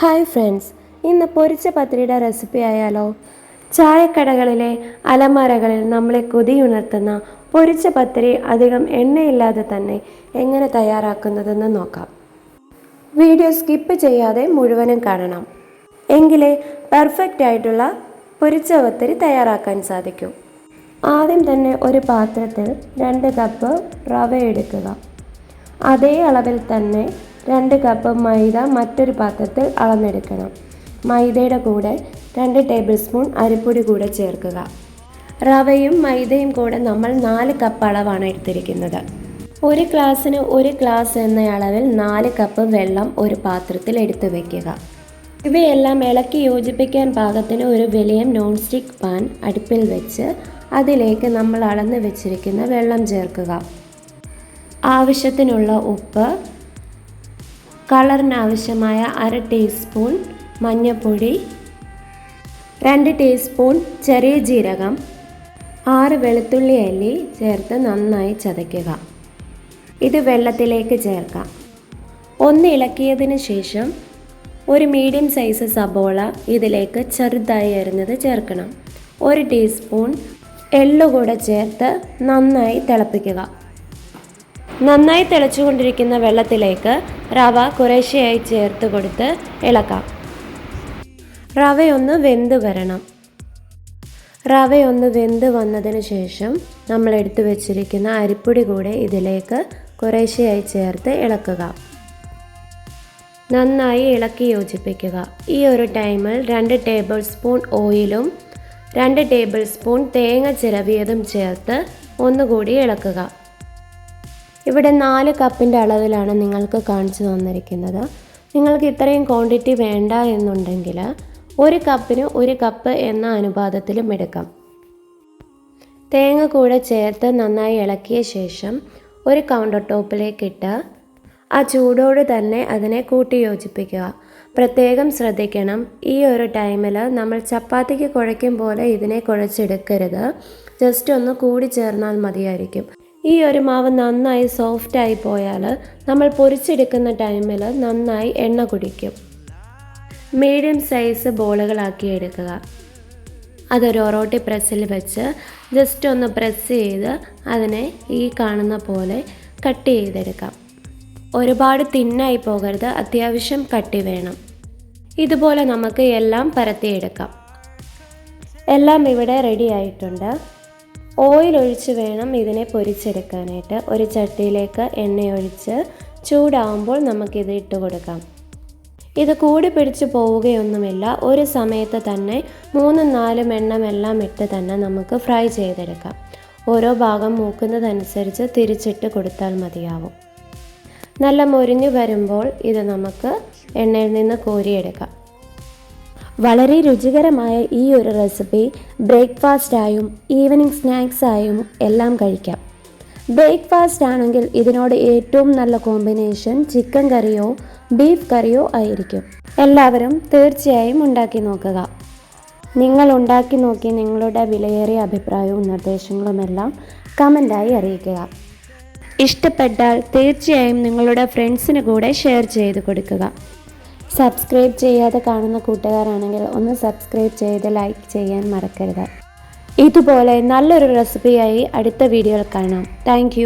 Hi friends ഇന്ന് പൊരിച്ച പത്രിയുടെ recipe ആയാലോ? ചായക്കടകളിലെ അലമാരകളിൽ നമ്മളെ കൊതിയുണർത്തുന്ന പൊരിച്ച പത്തിരി അധികം എണ്ണയില്ലാതെ തന്നെ എങ്ങനെ തയ്യാറാക്കുന്നതെന്ന് നോക്കാം. വീഡിയോ സ്കിപ്പ് ചെയ്യാതെ മുഴുവനും കാണണം. എങ്കിലേ പെർഫെക്റ്റ് ആയിട്ടുള്ള പൊരിച്ച പത്തിരി തയ്യാറാക്കാൻ സാധിക്കൂ. ആദ്യം തന്നെ ഒരു പാത്രത്തിൽ രണ്ട് കപ്പ് റവ എടുക്കുക. അതേ അളവിൽ തന്നെ രണ്ട് കപ്പ് മൈദ മറ്റൊരു പാത്രത്തിൽ അളന്നെടുക്കണം. മൈദയുടെ കൂടെ രണ്ട് ടേബിൾ സ്പൂൺ അരിപ്പൊടി കൂടെ ചേർക്കുക. റവയും മൈദയും കൂടെ നമ്മൾ നാല് കപ്പ് അളവാണ് എടുത്തിരിക്കുന്നത്. ഒരു ഗ്ലാസ്സിന് ഒരു ഗ്ലാസ് എന്ന അളവിൽ നാല് കപ്പ് വെള്ളം ഒരു പാത്രത്തിൽ എടുത്തു വയ്ക്കുക ഇവയെല്ലാം ഇളക്കി യോജിപ്പിക്കാൻ പാകത്തിന് ഒരു വലിയ നോൺ സ്റ്റിക്ക് പാൻ അടുപ്പിൽ വെച്ച് അതിലേക്ക് നമ്മൾ അളന്ന് വെച്ചിരിക്കുന്ന വെള്ളം ചേർക്കുക. ആവശ്യത്തിനുള്ള ഉപ്പ് കളറിന് ആവശ്യമായ അര ടീസ്പൂൺ മഞ്ഞൾപ്പൊടി രണ്ട് ടീസ്പൂൺ ചെറിയ ജീരകം ആറ് വെളുത്തുള്ളി അല്ലി ചേർത്ത് നന്നായി ചതയ്ക്കുക. ഇത് വെള്ളത്തിലേക്ക് ചേർക്കാം. ഒന്ന് ഇളക്കിയതിന് ശേഷം ഒരു മീഡിയം സൈസ് സബോള ഇതിലേക്ക് ചെറുതായി അരിഞ്ഞത് ചേർക്കണം. ഒരു ടീസ്പൂൺ എള്ളു കൂടെ ചേർത്ത് നന്നായി തിളപ്പിക്കുക. നന്നായി തിളച്ചുകൊണ്ടിരിക്കുന്ന വെള്ളത്തിലേക്ക് റവ കുറേശ്ശെയായി ചേർത്ത് കൊടുത്ത് ഇളക്കാം. റവയൊന്ന് വെന്ത് വരണം. റവയൊന്ന് വെന്ത് വന്നതിന് ശേഷം നമ്മൾ എടുത്തു വെച്ചിരിക്കുന്ന അരിപ്പൊടി കൂടെ ഇതിലേക്ക് കുറേശ്ശെയായി ചേർത്ത് ഇളക്കുക. നന്നായി ഇളക്കി യോജിപ്പിക്കുക. ഈ ഒരു ടൈമിൽ രണ്ട് ടേബിൾ സ്പൂൺ ഓയിലും രണ്ട് ടേബിൾ സ്പൂൺ തേങ്ങ ചിരവിയതും ചേർത്ത് ഒന്നുകൂടി ഇളക്കുക. ഇവിടെ നാല് കപ്പിന്റെ അളവിലാണ് നിങ്ങൾക്ക് കാണിച്ചു തന്നിരിക്കുന്നത്. നിങ്ങൾക്ക് ഇത്രയും ക്വാണ്ടിറ്റി വേണ്ട എന്നുണ്ടെങ്കിൽ ഒരു കപ്പിന് ഒരു കപ്പ് എന്ന അനുപാതത്തിലും എടുക്കാം. തേങ്ങ കൂടെ ചേർത്ത് നന്നായി ഇളക്കിയ ശേഷം ഒരു കൗണ്ടർ ടോപ്പിലേക്ക് ഇട്ട് ആ ചൂടോട് തന്നെ അതിനെ കൂട്ടി യോജിപ്പിക്കുക പ്രത്യേകം ശ്രദ്ധിക്കണം ഈ ഒരു ടൈമിൽ നമ്മൾ ചപ്പാത്തിക്ക് കുഴയ്ക്കും പോലെ ഇതിനെ കുഴച്ചെടുക്കരുത്. ജസ്റ്റ് ഒന്ന് കൂടി ചേർന്നാൽ മതിയായിരിക്കും. ഈ ഒരു മാവ് നന്നായി സോഫ്റ്റായി പോയാൽ നമ്മൾ പൊരിച്ചെടുക്കുന്ന ടൈമിൽ നന്നായി എണ്ണ കുടിക്കും. മീഡിയം സൈസ് ബോളുകളാക്കി എടുക്കുക. അതൊരു ഒറോട്ടി പ്രസ്സിൽ വെച്ച് ജസ്റ്റ് ഒന്ന് പ്രസ് ചെയ്ത് അതിനെ ഈ കാണുന്ന പോലെ കട്ട് ചെയ്തെടുക്കാം. ഒരുപാട് തിന്നായി പോകരുത് അത്യാവശ്യം കട്ടി വേണം. ഇതുപോലെ നമുക്ക് എല്ലാം പരത്തിയെടുക്കാം. എല്ലാം ഇവിടെ റെഡി ആയിട്ടുണ്ട്. ഓയിൽ ഒഴിച്ച് വേണം ഇതിനെ പൊരിച്ചെടുക്കാനായിട്ട്. ഒരു ചട്ടിയിലേക്ക് എണ്ണയൊഴിച്ച് ചൂടാവുമ്പോൾ നമുക്കിത് ഇട്ട് കൊടുക്കാം. ഇത് കൂടി പിടിച്ച് പോവുകയൊന്നുമില്ല. ഒരു സമയത്ത് തന്നെ മൂന്നും നാലും എണ്ണമെല്ലാം ഇട്ട് തന്നെ നമുക്ക് ഫ്രൈ ചെയ്തെടുക്കാം. ഓരോ ഭാഗം മൂക്കുന്നതനുസരിച്ച് തിരിച്ചിട്ട് കൊടുത്താൽ മതിയാവും. നല്ല മൊരിഞ്ഞു വരുമ്പോൾ ഇത് നമുക്ക് എണ്ണയിൽ നിന്ന് കോരിയെടുക്കാം. വളരെ രുചികരമായ ഈ ഒരു റെസിപ്പി ബ്രേക്ക്ഫാസ്റ്റായും ഈവനിങ് സ്നാക്സായും എല്ലാം കഴിക്കാം. ബ്രേക്ക്ഫാസ്റ്റ് ആണെങ്കിൽ ഇതിനോട് ഏറ്റവും നല്ല കോമ്പിനേഷൻ ചിക്കൻ കറിയോ ബീഫ് കറിയോ ആയിരിക്കും. എല്ലാവരും തീർച്ചയായും ഉണ്ടാക്കി നോക്കുക. നിങ്ങൾ ഉണ്ടാക്കി നോക്കി നിങ്ങളുടെ വിലയേറിയ അഭിപ്രായവും നിർദ്ദേശങ്ങളുമെല്ലാം കമന്റായി അറിയിക്കുക. ഇഷ്ടപ്പെട്ടാൽ തീർച്ചയായും നിങ്ങളുടെ ഫ്രണ്ട്സിന് കൂടെ ഷെയർ ചെയ്ത് കൊടുക്കുക. സബ്സ്ക്രൈബ് ചെയ്യാതെ കാണുന്ന കൂട്ടുകാരാണെങ്കിൽ ഒന്ന് സബ്സ്ക്രൈബ് ചെയ്ത് ലൈക്ക് ചെയ്യാൻ മറക്കരുത്. ഇതുപോലെ നല്ലൊരു റെസിപ്പിയായി അടുത്ത വീഡിയോയിൽ കാണാം. താങ്ക്